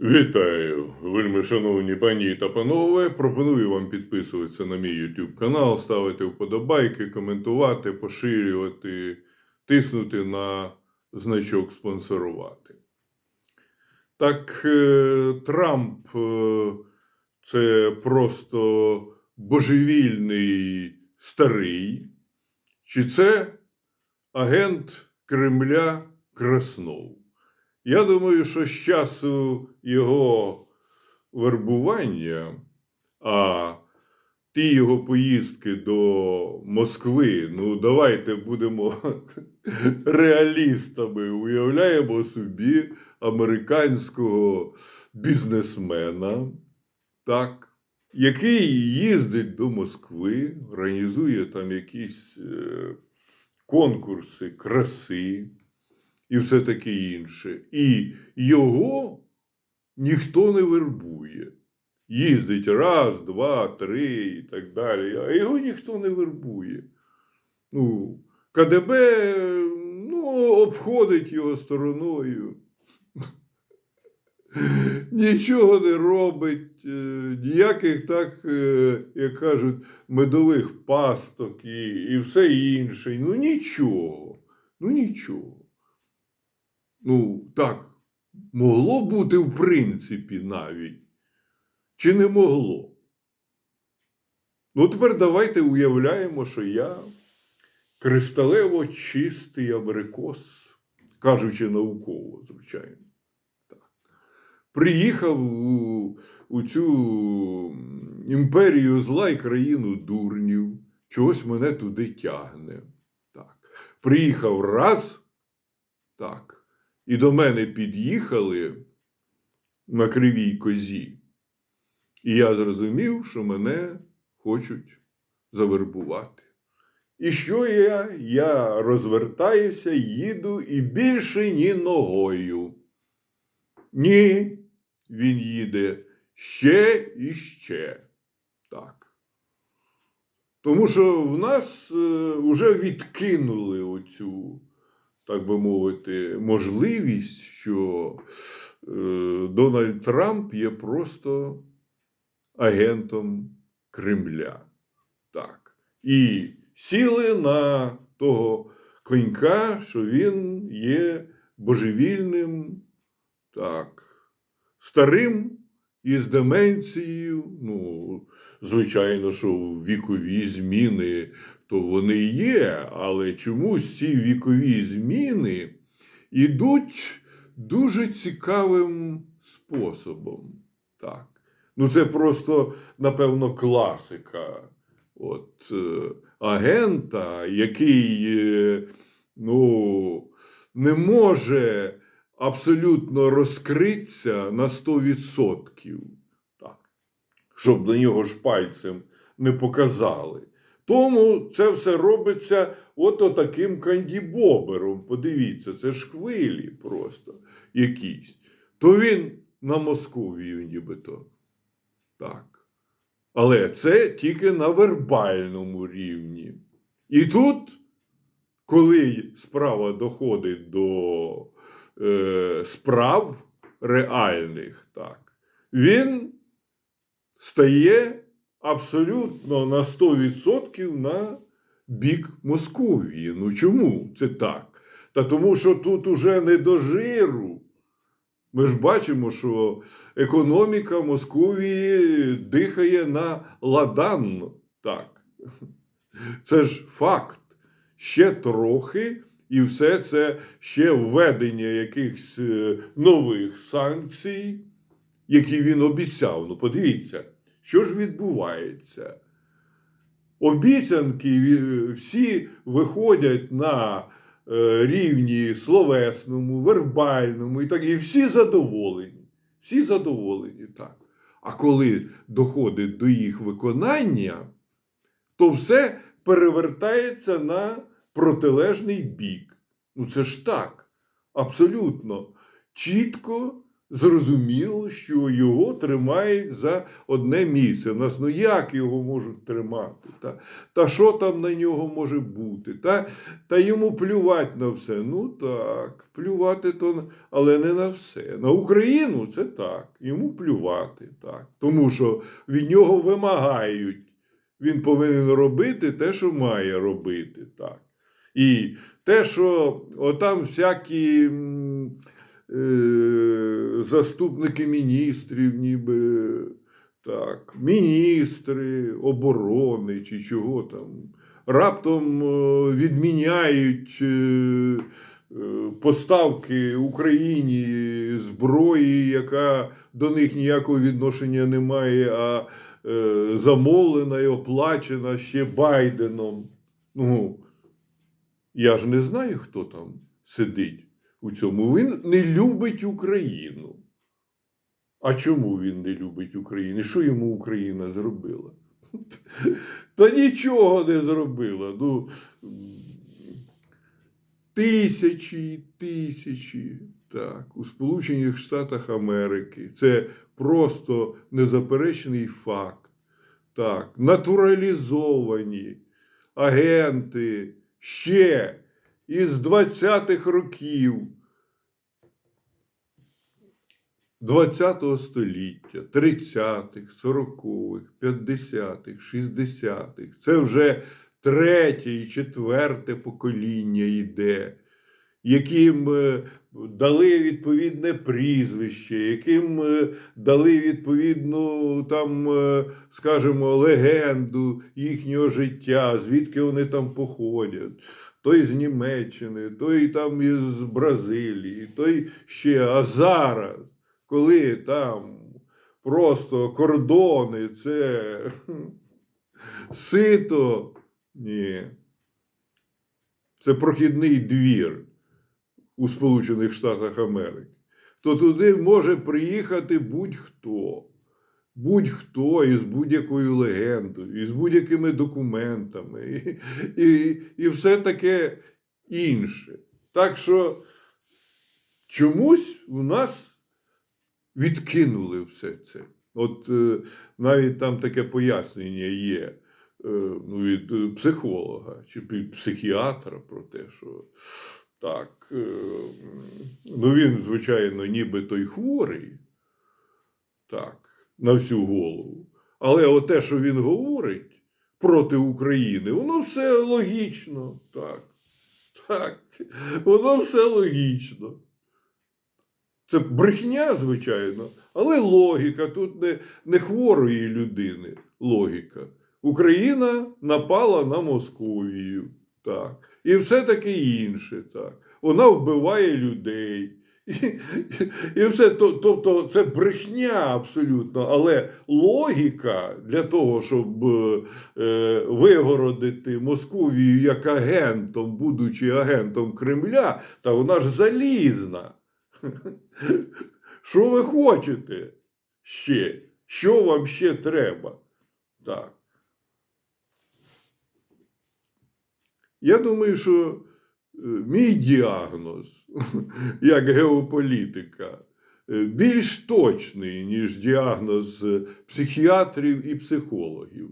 Вітаю, вельми шановні пані та панове. Пропоную вам підписуватися на мій YouTube канал, ставити вподобайки, коментувати, поширювати, тиснути на значок спонсорувати. Так, е, Трамп е, це просто божевільний старий, чи це агент Кремля Краснов? Я думаю, що з часу його вербування, а ті його поїздки до Москви, ну давайте будемо реалістами, уявляємо собі американського бізнесмена, так, який їздить до Москви, організує там якісь е, конкурси краси і все таке інше. І його ніхто не вербує. Їздить раз, два, три і так далі, а його ніхто не вербує. Ну, КДБ ну, обходить його стороною. Нічого не робить, е, ніяких так, е, як кажуть, медових пасток і, і все інше. Ну нічого. Ну нічого. Ну, так, могло бути в принципі навіть. Чи не могло? Ну, тепер давайте уявляємо, що я кристалево чистий абрикос, кажучи науково, звичайно. Так. Приїхав у, у цю імперію зла і країну дурнів, чогось мене туди тягне. Так. Приїхав раз, так. І до мене під'їхали на кривій козі. І я зрозумів, що мене хочуть завербувати. І що я? Я розвертаюся, їду і більше ні ногою. Ні, він їде ще і ще. Так. Тому що в нас вже відкинули оцю так би мовити, можливість, що е, Дональд Трамп є просто агентом Кремля. Так. І сіли на того конька, що він є божевільним, так, старим із деменцією. Ну, звичайно, що вікові зміни то вони є, але чомусь ці вікові зміни йдуть дуже цікавим способом. Так. Ну, це просто, напевно, класика. От, е, агента, який е, ну, не може абсолютно розкритися на 100%. Так. Щоб на нього ж пальцем не показали. Тому це все робиться от таким кандібобером. Подивіться, це ж хвилі просто якісь. То він на Московію нібито. Так. Але це тільки на вербальному рівні. І тут, коли справа доходить до е, справ реальних, так, він стає абсолютно на 100% на бік Московії. Ну чому це так? Та тому, що тут уже не до жиру. Ми ж бачимо, що економіка Московії дихає на ладан. Так. Це ж факт. Ще трохи, і все це ще введення якихось е, нових санкцій, які він обіцяв. Ну, подивіться. Що ж відбувається? Обіцянки всі виходять на е, рівні словесному, вербальному і так, і всі задоволені. Всі задоволені, так. А коли доходить до їх виконання, то все перевертається на протилежний бік. Ну це ж так, абсолютно чітко зрозуміло, що його тримають за одне місце. У нас ну як його можуть тримати? Та, та що там на нього може бути? Та, та йому плювати на все. Ну так, плювати то, але не на все. На Україну це так. Йому плювати так. Тому що від нього вимагають. Він повинен робити те, що має робити. так. І те, що отам всякі заступники міністрів, ніби так, міністри оборони чи чого там, раптом е, відміняють е, е, поставки Україні зброї, яка до них ніякого відношення не має, а е, замовлена і оплачена ще Байденом. Ну, я ж не знаю, хто там сидить у цьому. Він не любить Україну. А чому він не любить Україну? Що йому Україна зробила? Та нічого не зробила. Ну, тисячі, тисячі. Так, у Сполучених Штатах Америки. Це просто незаперечний факт. Так, натуралізовані агенти ще із 20-х років 20 століття, 30-х, 40-х, 50-х, 60-х. Це вже третє і четверте покоління йде, яким е, дали відповідне прізвище, яким е, дали відповідну там, е, скажімо, легенду їхнього життя, звідки вони там походять. Той з Німеччини, той там із Бразилії, той ще. А зараз, коли там просто кордони, це сито, ні. Це прохідний двір у Сполучених Штатах Америки, то туди може приїхати будь-хто. Будь-хто із будь-якою легендою, із будь-якими документами, і, і, і все таке інше. Так що чомусь у нас відкинули все це. От е, навіть там таке пояснення є е, ну, від психолога чи психіатра про те, що так, е, ну він, звичайно, ніби той хворий, так, на всю голову. Але те, що він говорить проти України, воно все логічно. Так. Так. Воно все логічно. Це брехня, звичайно, але логіка тут не, не хворої людини. Логіка. Україна напала на Московію. Так. І все таке інше. Так. Вона вбиває людей. І, і все, То- тобто це брехня абсолютно, але логіка для того, щоб е, вигородити Московію як агентом, будучи агентом Кремля, та вона ж залізна. Що ви хочете ще? Що вам ще треба? Так. Я думаю, що е, мій діагноз як геополітика е, більш точний, ніж діагноз е, психіатрів і психологів.